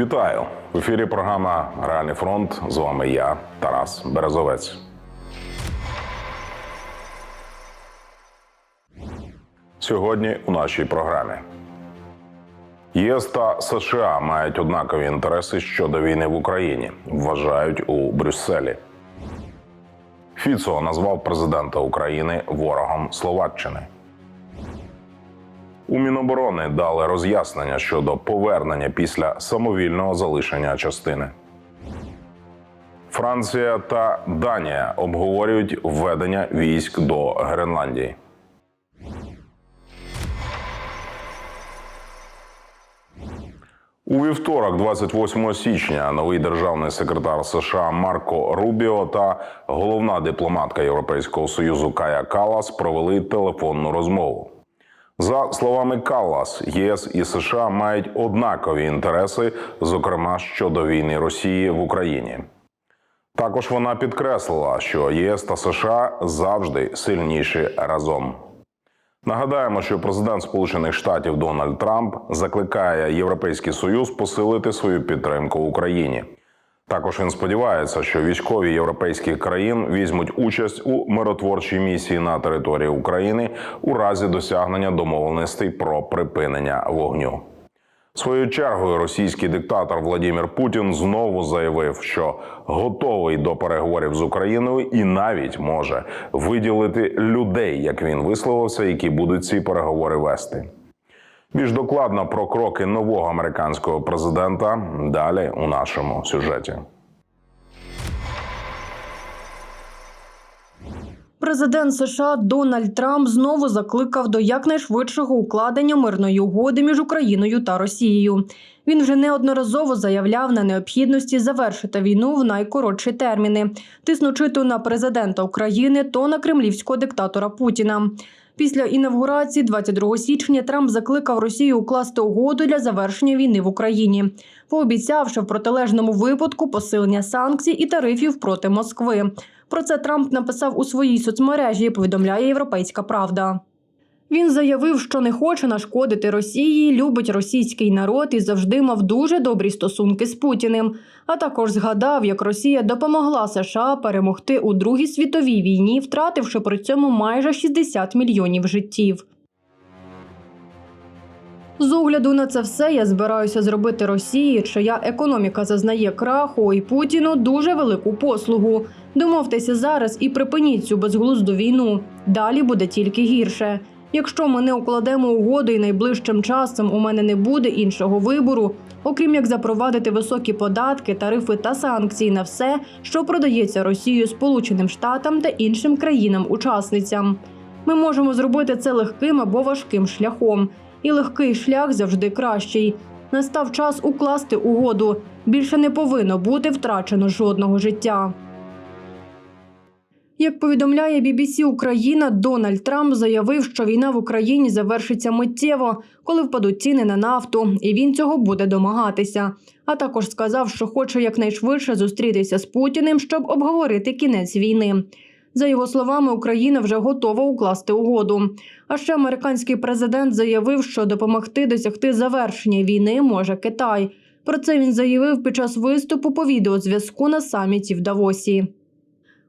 Вітаю в ефірі. Програма Реальний фронт. З вами я, Тарас Березовець. Сьогодні у нашій програмі ЄС та США мають однакові інтереси щодо війни в Україні. Вважають у Брюсселі. Фіцо назвав президента України ворогом Словаччини. У Міноборони дали роз'яснення щодо повернення після самовільного залишення частини. Франція та Данія обговорюють введення військ до Гренландії. У вівторок, 28 січня, новий державний секретар США Марко Рубіо та головна дипломатка Європейського союзу Кая Калас провели телефонну розмову. За словами Каллас, ЄС і США мають однакові інтереси, зокрема щодо війни Росії в Україні. Також вона підкреслила, що ЄС та США завжди сильніші разом. Нагадаємо, що президент Сполучених Штатів Дональд Трамп закликає Європейський Союз посилити свою підтримку Україні. Також він сподівається, що військові європейських країн візьмуть участь у миротворчій місії на території України у разі досягнення домовленостей про припинення вогню. Своєю чергою російський диктатор Владимир Путін знову заявив, що готовий до переговорів з Україною і навіть може виділити людей, як він висловився, які будуть ці переговори вести. Більш докладно про кроки нового американського президента далі у нашому сюжеті. Президент США Дональд Трамп знову закликав до якнайшвидшого укладення мирної угоди між Україною та Росією. Він вже неодноразово заявляв на необхідності завершити війну в найкоротші терміни, тиснучи то на президента України, то на кремлівського диктатора Путіна. Після інавгурації 22 січня Трамп закликав Росію укласти угоду для завершення війни в Україні, пообіцявши в протилежному випадку посилення санкцій і тарифів проти Москви. Про це Трамп написав у своїй соцмережі. Повідомляє Європейська Правда. Він заявив, що не хоче нашкодити Росії, любить російський народ і завжди мав дуже добрі стосунки з Путіним. А також згадав, як Росія допомогла США перемогти у Другій світовій війні, втративши при цьому майже 60 мільйонів життів. З огляду на це все я збираюся зробити Росії, чия економіка зазнає краху, і Путіну дуже велику послугу. Домовтеся зараз і припиніть цю безглузду війну. Далі буде тільки гірше. Якщо ми не укладемо угоду і найближчим часом у мене не буде іншого вибору, окрім як запровадити високі податки, тарифи та санкції на все, що продається Росією Сполученим Штатам та іншим країнам-учасницям. Ми можемо зробити це легким або важким шляхом, і легкий шлях завжди кращий. Настав час укласти угоду. Більше не повинно бути втрачено жодного життя. Як повідомляє BBC Україна, Дональд Трамп заявив, що війна в Україні завершиться миттєво, коли впадуть ціни на нафту, і він цього буде домагатися. А також сказав, що хоче якнайшвидше зустрітися з Путіним, щоб обговорити кінець війни. За його словами, Україна вже готова укласти угоду. А ще американський президент заявив, що допомогти досягти завершення війни може Китай. Про це він заявив під час виступу по відеозв'язку на саміті в Давосі.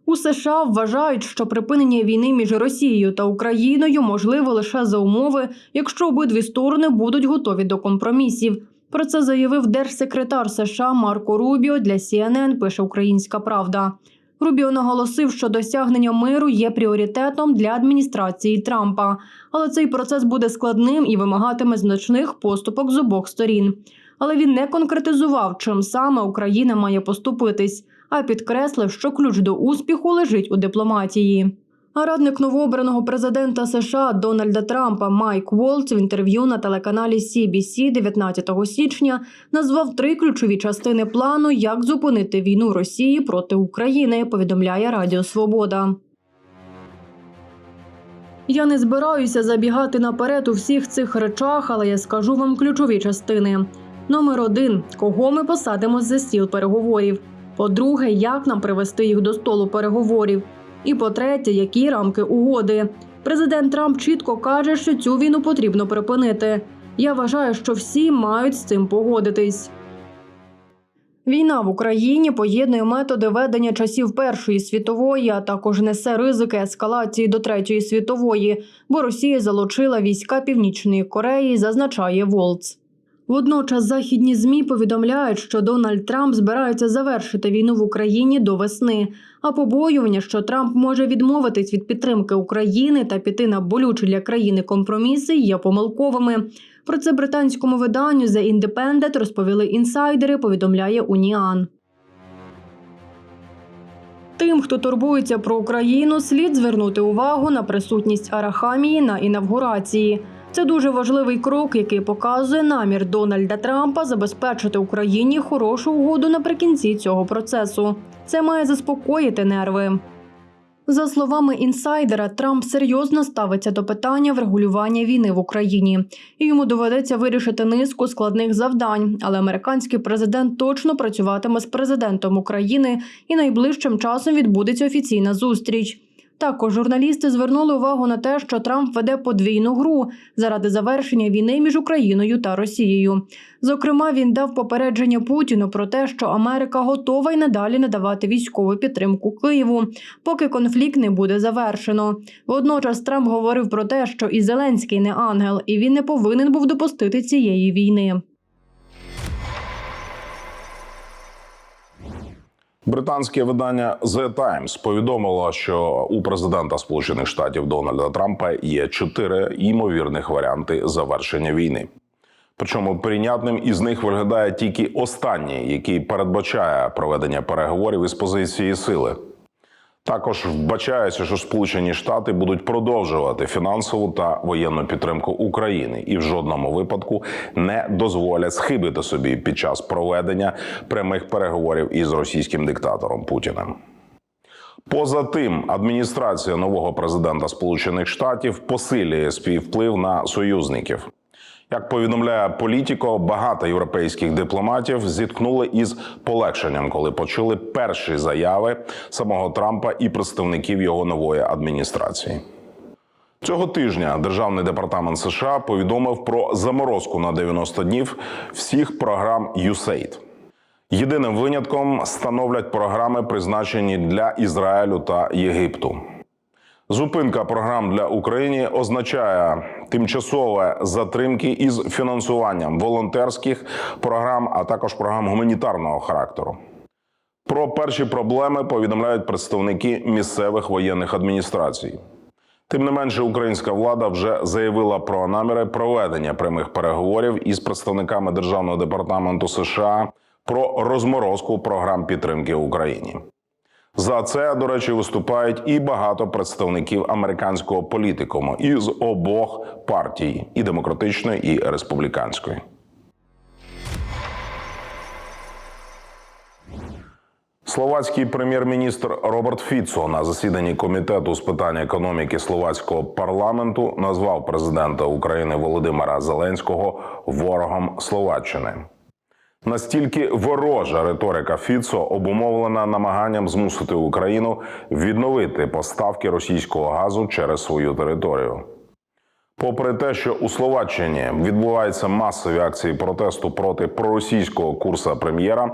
У США вважають, що припинення війни між Росією та Україною можливо лише за умови, якщо обидві сторони будуть готові до компромісів. Про це заявив держсекретар США Марко Рубіо для CNN, пише Українська Правда. Рубіо наголосив, що досягнення миру є пріоритетом для адміністрації Трампа, але цей процес буде складним і вимагатиме значних поступок з обох сторін. Але він не конкретизував, чим саме Україна має поступитись, а підкреслив, що ключ до успіху лежить у дипломатії. А радник новообраного президента США Дональда Трампа Майк Волц в інтерв'ю на телеканалі CBC 19 січня назвав три ключові частини плану, як зупинити війну Росії проти України. Повідомляє Радіо Свобода. Я не збираюся забігати наперед у всіх цих речах, але я скажу вам ключові частини. Номер один кого ми посадимо за стіл переговорів. По-друге, як нам привести їх до столу переговорів. І по-третє, які рамки угоди. Президент Трамп чітко каже, що цю війну потрібно припинити. Я вважаю, що всі мають з цим погодитись. Війна в Україні поєднує методи ведення часів Першої світової, а також несе ризики ескалації до Третьої світової, бо Росія залучила війська Північної Кореї, зазначає Волц. Водночас західні змі повідомляють, що Дональд Трамп збирається завершити війну в Україні до весни. А побоювання, що Трамп може відмовитись від підтримки України та піти на болючі для країни компроміси, є помилковими. Про це британському виданню The Independent розповіли інсайдери, повідомляє Уніан. Тим, хто турбується про Україну, слід звернути увагу на присутність Арахамії на інавгурації. Це дуже важливий крок, який показує намір Дональда Трампа забезпечити Україні хорошу угоду наприкінці цього процесу. Це має заспокоїти нерви. За словами інсайдера, Трамп серйозно ставиться до питання врегулювання війни в Україні, і йому доведеться вирішити низку складних завдань. Але американський президент точно працюватиме з президентом України, і найближчим часом відбудеться офіційна зустріч. Також журналісти звернули увагу на те, що Трамп веде подвійну гру заради завершення війни між Україною та Росією. Зокрема, він дав попередження Путіну про те, що Америка готова й надалі надавати військову підтримку Києву, поки конфлікт не буде завершено. Водночас Трамп говорив про те, що і Зеленський не ангел, і він не повинен був допустити цієї війни. Британське видання The Times повідомило, що у президента Сполучених Штатів Дональда Трампа є чотири ймовірних варіанти завершення війни. Причому прийнятним із них виглядає тільки останній, який передбачає проведення переговорів із позиції сили. Також вбачається, що Сполучені Штати будуть продовжувати фінансову та воєнну підтримку України і в жодному випадку не дозволять схибити собі під час проведення прямих переговорів із російським диктатором Путіним. Поза тим, адміністрація нового президента Сполучених Штатів посилює свій вплив на союзників. Як повідомляє політико, багато європейських дипломатів зіткнули із полегшенням, коли почули перші заяви самого Трампа і представників його нової адміністрації. Цього тижня Державний департамент США повідомив про заморозку на 90 днів всіх програм USAID. Єдиним винятком становлять програми, призначені для Ізраїлю та Єгипту. Зупинка програм для України означає тимчасове затримки із фінансуванням волонтерських програм, а також програм гуманітарного характеру. Про перші проблеми повідомляють представники місцевих воєнних адміністрацій. Тим не менше, українська влада вже заявила про наміри проведення прямих переговорів із представниками Державного департаменту США про розморозку програм підтримки Україні. За це, до речі, виступають і багато представників американського політикуму із обох партій і демократичної, і республіканської. Словацький прем'єр-міністр Роберт Фіцо на засіданні комітету з питань економіки словацького парламенту назвав президента України Володимира Зеленського ворогом Словаччини. Настільки ворожа риторика Фіцо обумовлена намаганням змусити Україну відновити поставки російського газу через свою територію. Попри те, що у Словаччині відбуваються масові акції протесту проти проросійського курсу прем'єра,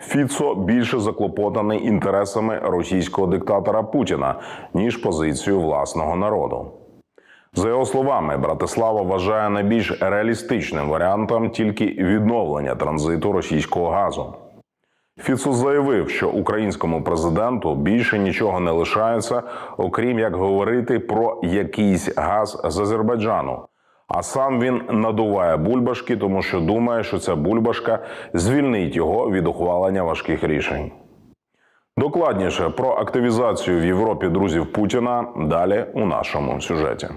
Фіцо більше заклопотаний інтересами російського диктатора Путіна ніж позицією власного народу. За його словами, Братислава вважає найбільш реалістичним варіантом тільки відновлення транзиту російського газу. Фіцу заявив, що українському президенту більше нічого не лишається, окрім як говорити про якийсь газ з Азербайджану. А сам він надуває бульбашки, тому що думає, що ця бульбашка звільнить його від ухвалення важких рішень. Докладніше про активізацію в Європі друзів Путіна далі у нашому сюжеті.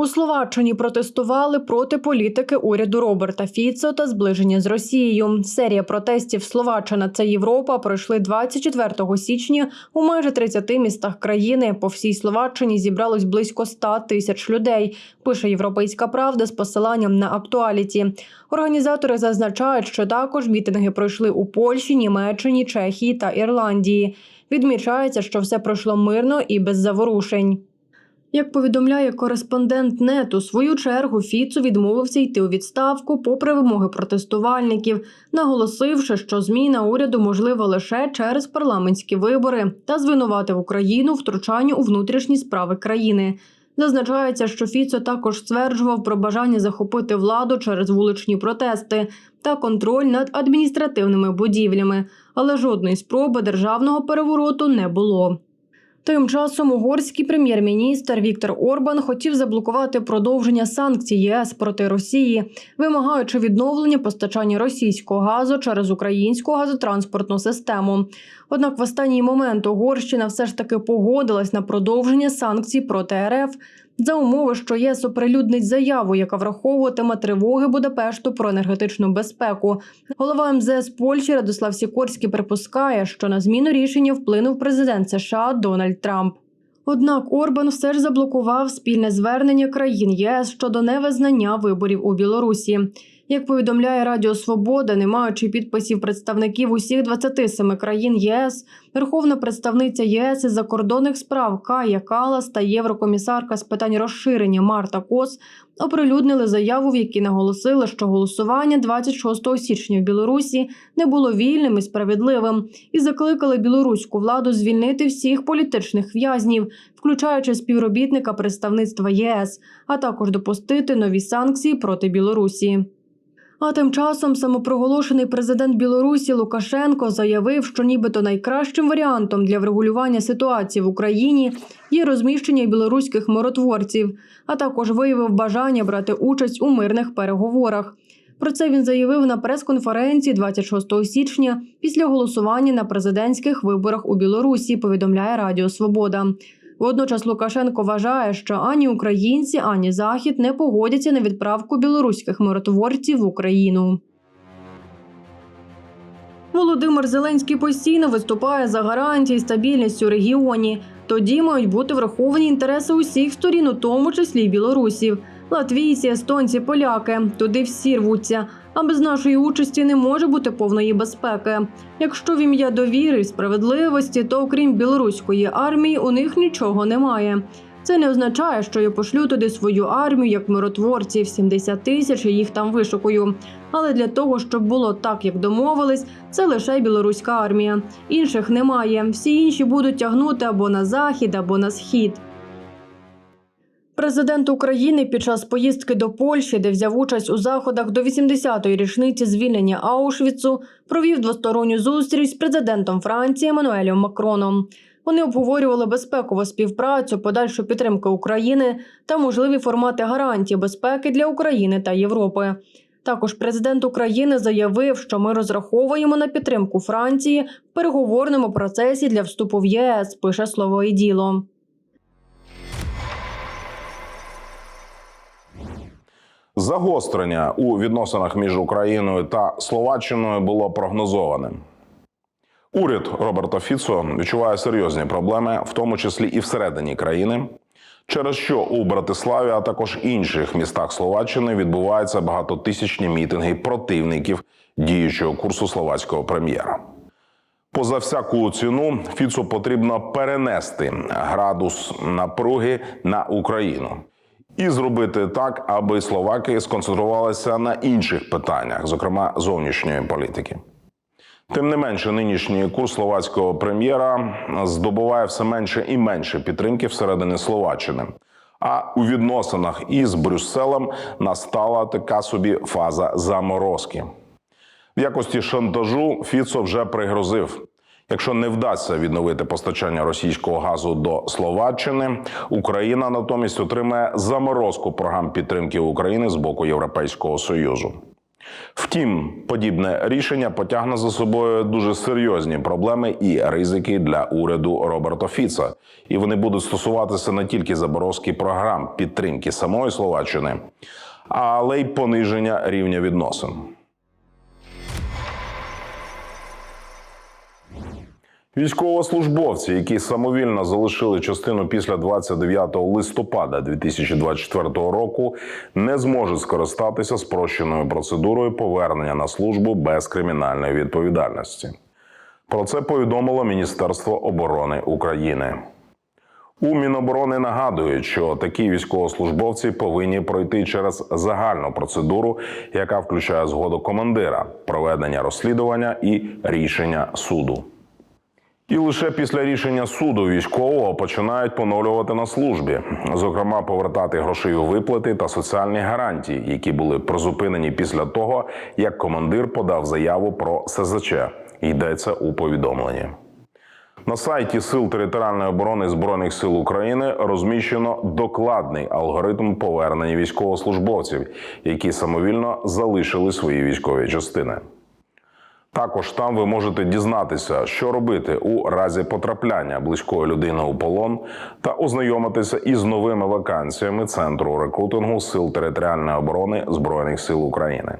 У Словаччині протестували проти політики уряду Роберта Фіцо та зближення з Росією. Серія протестів Словаччина це Європа пройшли 24 січня у майже 30 містах країни. По всій Словаччині зібралось близько 100 тисяч людей. Пише Європейська Правда з посиланням на актуаліті. Організатори зазначають, що також мітинги пройшли у Польщі, Німеччині, Чехії та Ірландії. Відмічається, що все пройшло мирно і без заворушень. Як повідомляє кореспондент НЕТ, у свою чергу Фіцо відмовився йти у відставку попри вимоги протестувальників, наголосивши, що зміна уряду можлива лише через парламентські вибори та звинуватив Україну втручанню у внутрішні справи країни. Зазначається, що Фіцо також стверджував про бажання захопити владу через вуличні протести та контроль над адміністративними будівлями, але жодної спроби державного перевороту не було. Тим часом угорський прем'єр-міністр Віктор Орбан хотів заблокувати продовження санкцій ЄС проти Росії, вимагаючи відновлення постачання російського газу через українську газотранспортну систему. Однак в останній момент Угорщина все ж таки погодилась на продовження санкцій проти РФ за умови, що ЄС оприлюднить заяву, яка враховуватиме тривоги Будапешту про енергетичну безпеку. Голова МЗС Польщі Радослав Сікорський припускає, що на зміну рішення вплинув президент США Дональд Трамп. Однак Орбан все ж заблокував спільне звернення країн ЄС щодо невизнання виборів у Білорусі. Як повідомляє Радіо Свобода, не маючи підписів представників усіх 27 країн ЄС, Верховна представниця ЄС із закордонних справ Кая Калас та єврокомісарка з питань розширення Марта Кос оприлюднили заяву, в якій наголосили, що голосування 26 січня в Білорусі не було вільним і справедливим, і закликали білоруську владу звільнити всіх політичних в'язнів, включаючи співробітника представництва ЄС, а також допустити нові санкції проти Білорусі. А тим часом самопроголошений президент Білорусі Лукашенко заявив, що нібито найкращим варіантом для врегулювання ситуації в Україні є розміщення білоруських миротворців, а також виявив бажання брати участь у мирних переговорах. Про це він заявив на прес-конференції 26 січня після голосування на президентських виборах у Білорусі. Повідомляє Радіо Свобода. Водночас Лукашенко вважає, що ані українці, ані Захід не погодяться на відправку білоруських миротворців в Україну. Володимир Зеленський постійно виступає за гарантії стабільності у регіоні. Тоді мають бути враховані інтереси усіх сторін, у тому числі й білорусів. Латвійці, естонці, поляки туди всі рвуться. А без нашої участі не може бути повної безпеки. Якщо в ім'я довіри і справедливості, то окрім білоруської армії у них нічого немає. Це не означає, що я пошлю туди свою армію як миротворців, 70 тисяч і їх там вишукую. Але для того, щоб було так, як домовились, це лише білоруська армія. Інших немає. Всі інші будуть тягнути або на захід, або на схід. Президент України під час поїздки до Польщі, де взяв участь у заходах до 80-ї річниці звільнення Аушвіцу, провів двосторонню зустріч з президентом Франції Еммануелем Макроном. Вони обговорювали безпекову співпрацю, подальшу підтримку України та можливі формати гарантій безпеки для України та Європи. Також президент України заявив, що ми розраховуємо на підтримку Франції в переговорному процесі для вступу в ЄС. Пише слово і діло. Загострення у відносинах між Україною та Словаччиною було прогнозованим. Уряд Роберта Фіцо відчуває серйозні проблеми, в тому числі і всередині країни, через що у Братиславі, а також інших містах Словаччини відбуваються багатотисячні мітинги противників діючого курсу словацького прем'єра. Поза всяку ціну Фіцу потрібно перенести градус напруги на Україну і зробити так, аби словаки сконцентрувалися на інших питаннях, зокрема зовнішньої політики. Тим не менше, нинішній курс словацького прем'єра здобуває все менше і менше підтримки всередині Словаччини. А у відносинах із Брюсселем настала така собі фаза заморозки. В якості шантажу Фіцо вже пригрозив. Якщо не вдасться відновити постачання російського газу до Словаччини, Україна натомість отримає заморозку програм підтримки України з боку Європейського союзу. Втім, подібне рішення потягне за собою дуже серйозні проблеми і ризики для уряду Роберта Фіца, і вони будуть стосуватися не тільки заморозки програм підтримки самої Словаччини, але й пониження рівня відносин. Військовослужбовці, які самовільно залишили частину після 29 листопада 2024 року, не зможуть скористатися спрощеною процедурою повернення на службу без кримінальної відповідальності. Про це повідомило Міністерство оборони України. У Міноборони нагадують, що такі військовослужбовці повинні пройти через загальну процедуру, яка включає згоду командира, проведення розслідування і рішення суду. І лише після рішення суду військового починають поновлювати на службі, зокрема повертати грошові виплати та соціальні гарантії, які були призупинені після того, як командир подав заяву про СЗЧ. Йдеться у повідомленні. На сайті Сил територіальної оборони Збройних сил України розміщено докладний алгоритм повернення військовослужбовців, які самовільно залишили свої військові частини. Також там ви можете дізнатися, що робити у разі потрапляння близької людини у полон та ознайомитися із новими вакансіями Центру рекрутингу Сил територіальної оборони Збройних сил України.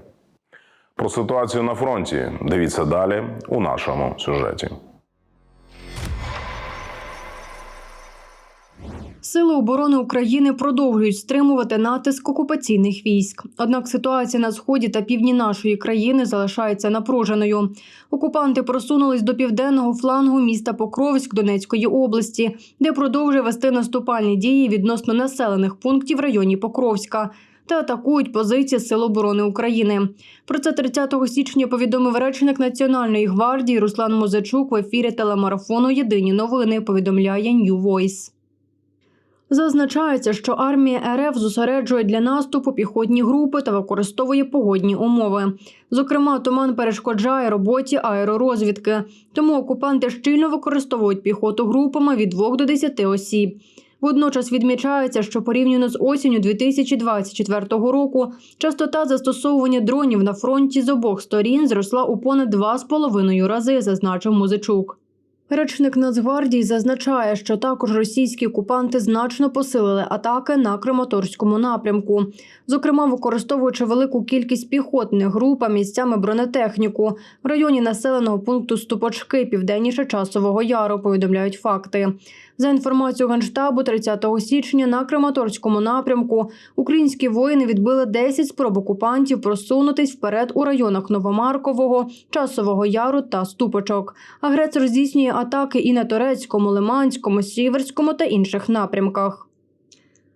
Про ситуацію на фронті дивіться далі у нашому сюжеті. Сили оборони України продовжують стримувати натиск окупаційних військ. Однак ситуація на сході та півдні нашої країни залишається напруженою. Окупанти просунулись до південного флангу міста Покровськ Донецької області, де продовжує вести наступальні дії відносно населених пунктів в районі Покровська. Та атакують позиції Сил оборони України. Про це 30 січня повідомив речник Національної гвардії Руслан Мозачук в ефірі телемарафону Єдині новини. Повідомляє New Voice. Зазначається, що армія РФ зосереджує для наступу піхотні групи та використовує погодні умови. Зокрема, туман перешкоджає роботі аеророзвідки, тому окупанти щільно використовують піхоту групами від 2 до 10 осіб. Водночас відмічається, що порівняно з осінню 2024 року частота застосовування дронів на фронті з обох сторін зросла у понад 2,5 рази, зазначив Музичук. Речник Нацгвардії зазначає, що також російські окупанти значно посилили атаки на Краматорському напрямку, зокрема використовуючи велику кількість піхотних груп, а місцями бронетехніку в районі населеного пункту Ступочки, південніше часового яру. Повідомляють факти. За інформацією генштабу, 30 січня на Краматорському напрямку українські воїни відбили 10 спроб окупантів просунутись вперед у районах Новомаркового, Часового Яру та Ступочок. Агресор здійснює атаки і на Торецькому, Лиманському, Сіверському та інших напрямках.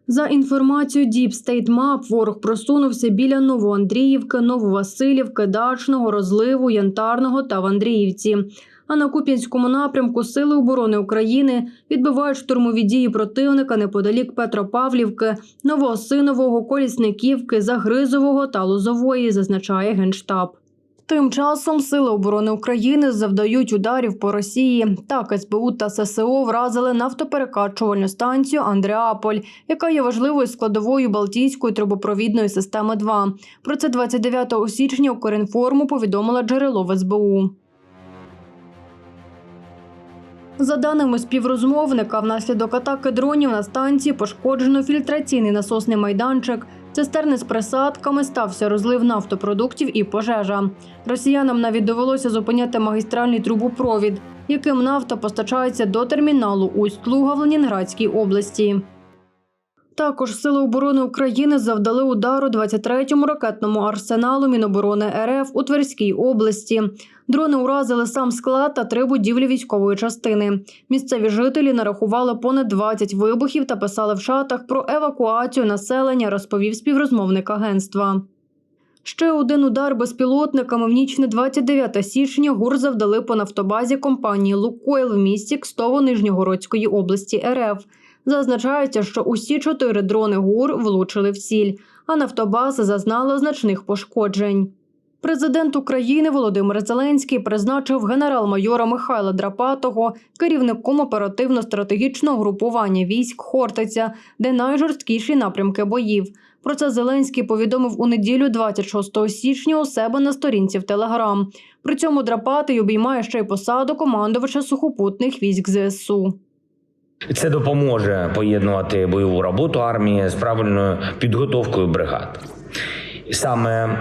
За інформацією Deep State Map, ворог просунувся біля Новоандріївки, Нововасилівки, Дачного, Розливу, Янтарного та в Андріївці. А на Куп'янському напрямку Сили оборони України відбивають штурмові дії противника неподалік Петропавлівки, Новоосинового, Колісниківки, Загризового та Лозової, зазначає Генштаб. Тим часом Сили оборони України завдають ударів по Росії. Так, СБУ та ССО вразили нафтоперекачувальну станцію Андреаполь, яка є важливою складовою Балтійської трубопровідної системи 2. Про це 29 січня у Корінформу повідомила джерело в СБУ. За даними співрозмовника, внаслідок атаки дронів на станції пошкоджено фільтраційний насосний майданчик, цистерни з присадками, стався розлив нафтопродуктів і пожежа. Росіянам навіть довелося зупиняти магістральний трубопровід, яким нафта постачається до терміналу Усть-Луга в Ленінградській області. Також Сили оборони України завдали удару 23-му ракетному арсеналу Міноборони РФ у Тверській області. Дрони уразили сам склад та три будівлі військової частини. Місцеві жителі нарахували понад 20 вибухів та писали в чатах про евакуацію населення, розповів співрозмовник агентства. Ще один удар безпілотниками в ніч на 29 січня ГУР завдали по нафтобазі компанії «Лукойл» в місті Кстово Нижньогородської області РФ. Зазначається, що усі чотири дрони ГУР влучили в ціль, а нафтобаза зазнала значних пошкоджень. Президент України Володимир Зеленський призначив генерал-майора Михайла Драпатого керівником оперативно-стратегічного групування військ Хортиця, де найжорсткіші напрямки боїв. Про це Зеленський повідомив у неділю 26 січня у себе на сторінці в Телеграм. При цьому Драпатий обіймає ще й посаду командувача сухопутних військ ЗСУ. Це допоможе поєднувати бойову роботу армії з правильною підготовкою бригад. Саме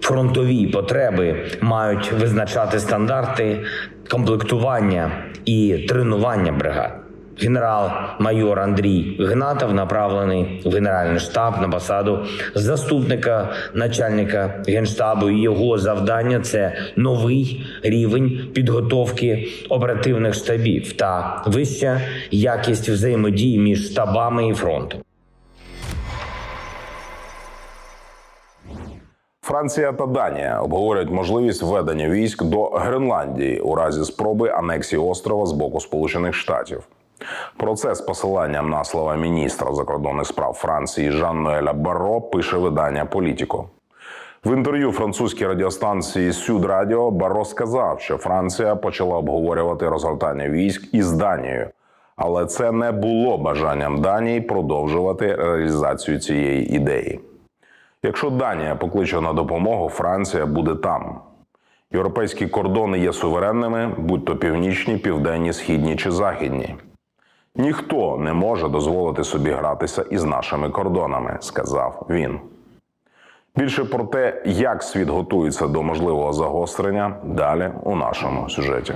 фронтові потреби мають визначати стандарти комплектування і тренування бригад. Генерал-майор Андрій Гнатов направлений в Генеральний штаб на посаду заступника начальника генштабу. Його завдання це новий рівень підготовки оперативних штабів та вища якість взаємодії між штабами і фронтом. Франція та Данія обговорюють можливість введення військ до Гренландії у разі спроби анексії острова з боку Сполучених Штатів. Про це з посиланням на слова міністра закордонних справ Франції Жан-Ноеля Барро пише видання Політіко. В інтерв'ю французькій радіостанції Сюд Радіо Барро сказав, що Франція почала обговорювати розгортання військ із Данією, але це не було бажанням Данії продовжувати реалізацію цієї ідеї. Якщо Данія покличе на допомогу, Франція буде там. Європейські кордони є суверенними, будь то північні, південні, східні чи західні. Ніхто не може дозволити собі гратися із нашими кордонами, сказав він. Більше про те, як світ готується до можливого загострення, далі у нашому сюжеті.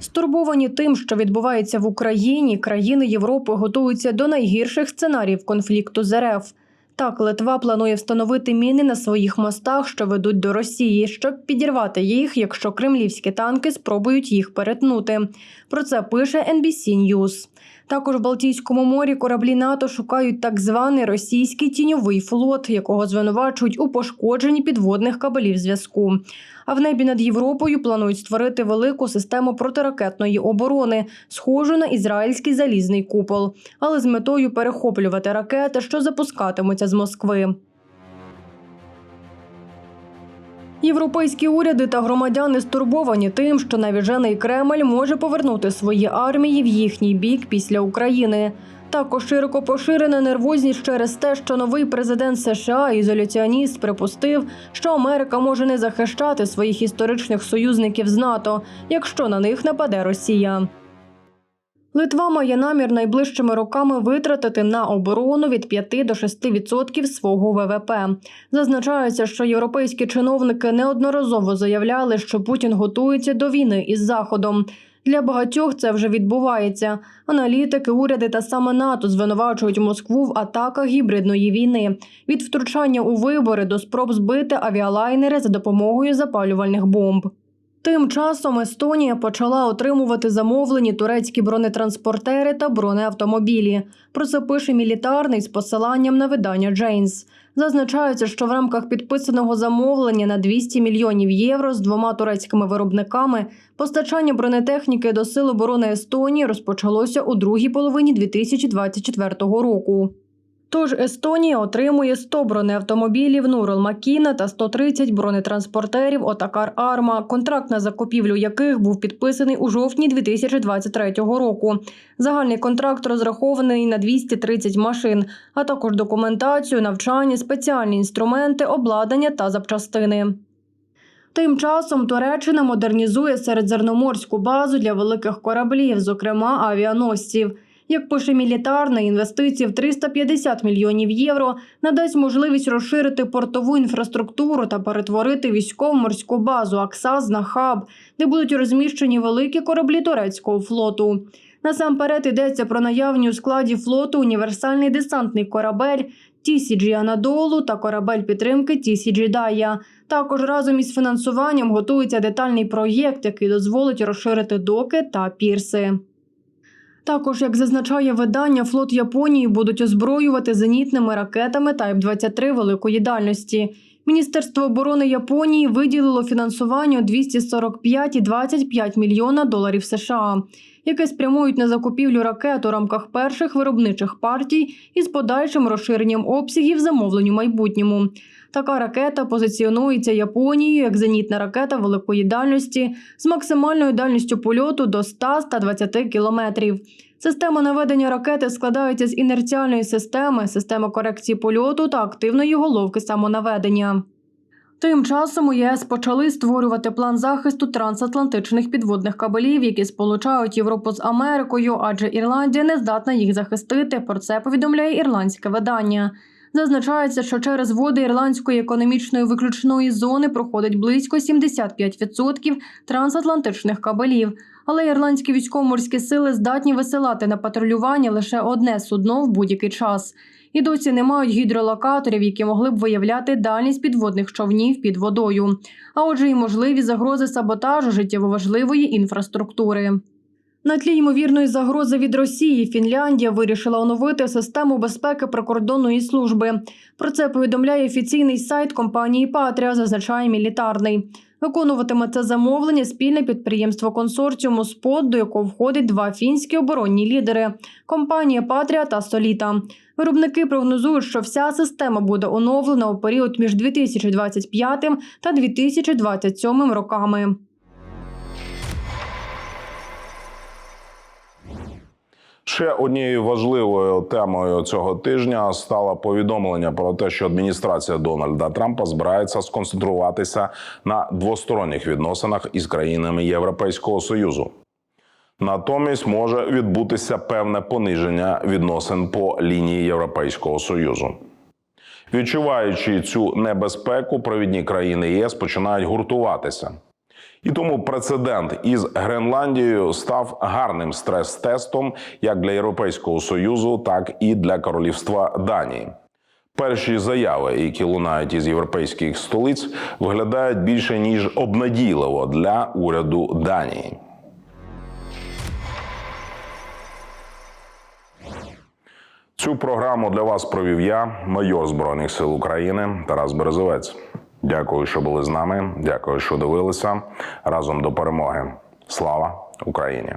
Стурбовані тим, що відбувається в Україні, країни Європи готуються до найгірших сценаріїв конфлікту з РФ. Так, Литва планує встановити міни на своїх мостах, що ведуть до Росії, щоб підірвати їх, якщо кремлівські танки спробують їх перетнути. Про це пише NBC News. Також в Балтійському морі кораблі НАТО шукають так званий російський тіньовий флот, якого звинувачують у пошкодженні підводних кабелів зв'язку. А в небі над Європою планують створити велику систему протиракетної оборони, схожу на ізраїльський залізний купол, але з метою перехоплювати ракети, що запускатимуться з Москви. Європейські уряди та громадяни стурбовані тим, що навіжений Кремль може повернути свої армії в їхній бік після України. Також широко поширена нервозність через те, що новий президент США ізоляціоніст припустив, що Америка може не захищати своїх історичних союзників з НАТО, якщо на них нападе Росія. Литва має намір найближчими роками витратити на оборону від 5 до 6% свого ВВП. Зазначається, що європейські чиновники неодноразово заявляли, що Путін готується до війни із Заходом. Для багатьох це вже відбувається. Аналітики, уряди та саме НАТО звинувачують Москву в атаках гібридної війни від втручання у вибори до спроб збити авіалайнери за допомогою запалювальних бомб. Тим часом Естонія почала отримувати замовлені турецькі бронетранспортери та бронеавтомобілі. Про це пише мілітарний з посиланням на видання Джейнс. Зазначається, що в рамках підписаного замовлення на 200 мільйонів євро з двома турецькими виробниками постачання бронетехніки до Сил оборони Естонії розпочалося у другій половині 2024 року. Тож Естонія отримує 100 бронеавтомобілів Нурол Макіна та 130 бронетранспортерів Отакар Арма, контракт на закупівлю яких був підписаний у жовтні 2023 року. Загальний контракт розрахований на 230 машин, а також документацію, навчання, спеціальні інструменти, обладнання та запчастини. Тим часом Туреччина модернізує середземноморську базу для великих кораблів, зокрема авіаносців. Як пише мілітарна, інвестиції в 350 мільйонів євро надасть можливість розширити портову інфраструктуру та перетворити військово-морську базу Аксаз на хаб, де будуть розміщені великі кораблі турецького флоту. Насамперед йдеться про наявні у складі флоту універсальний десантний корабель Тісіджі Анадолу та корабель підтримки Тісіджі Дая. Також разом із фінансуванням готується детальний проєкт, який дозволить розширити доки та пірси. Також, як зазначає видання, флот Японії будуть озброювати зенітними ракетами Type 23 великої дальності. Міністерство оборони Японії виділило фінансування у 245,25 мільйона доларів США, яке спрямують на закупівлю ракет у рамках перших виробничих партій із подальшим розширенням обсягів замовлень у майбутньому. Така ракета позиціонується Японією як зенітна ракета великої дальності з максимальною дальністю польоту до 100-120 кілометрів. Система наведення ракети складається з інерціальної системи, системи корекції польоту та активної головки самонаведення. Тим часом у ЄС почали створювати план захисту трансатлантичних підводних кабелів, які сполучають Європу з Америкою, адже Ірландія не здатна їх захистити. Про це повідомляє ірландське видання. Зазначається, що через води ірландської економічної виключної зони проходить близько 75% трансатлантичних кабелів. Але ірландські військово-морські сили здатні висилати на патрулювання лише одне судно в будь-який час. І досі не мають гідролокаторів, які могли б виявляти дальність підводних човнів під водою, а отже, і можливі загрози саботажу життєво важливої інфраструктури. На тлі ймовірної загрози від Росії Фінляндія вирішила оновити систему безпеки прикордонної служби. Про це повідомляє офіційний сайт компанії Патріа, зазначає мілітарний. Виконуватиме це замовлення спільне підприємство консорціуму СПОТ, до якого входить два фінські оборонні лідери компанія Патріа та Соліта. Виробники прогнозують, що вся система буде оновлена у період між 2025 та 2027 роками. Ще однією важливою темою цього тижня стало повідомлення про те, що адміністрація Дональда Трампа збирається сконцентруватися на двосторонніх відносинах із країнами Європейського союзу. Натомість може відбутися певне пониження відносин по лінії Європейського союзу. Відчуваючи цю небезпеку, провідні країни ЄС починають гуртуватися. І тому прецедент із Гренландією став гарним стрес-тестом як для Європейського союзу, так і для королівства Данії. Перші заяви, які лунають із європейських столиць, виглядають більше ніж обнадійливо для уряду Данії. Цю програму для вас провів я, майор Збройних сил України Тарас Березовець. Дякую, що були з нами. Дякую, що дивилися разом до перемоги. Слава Україні!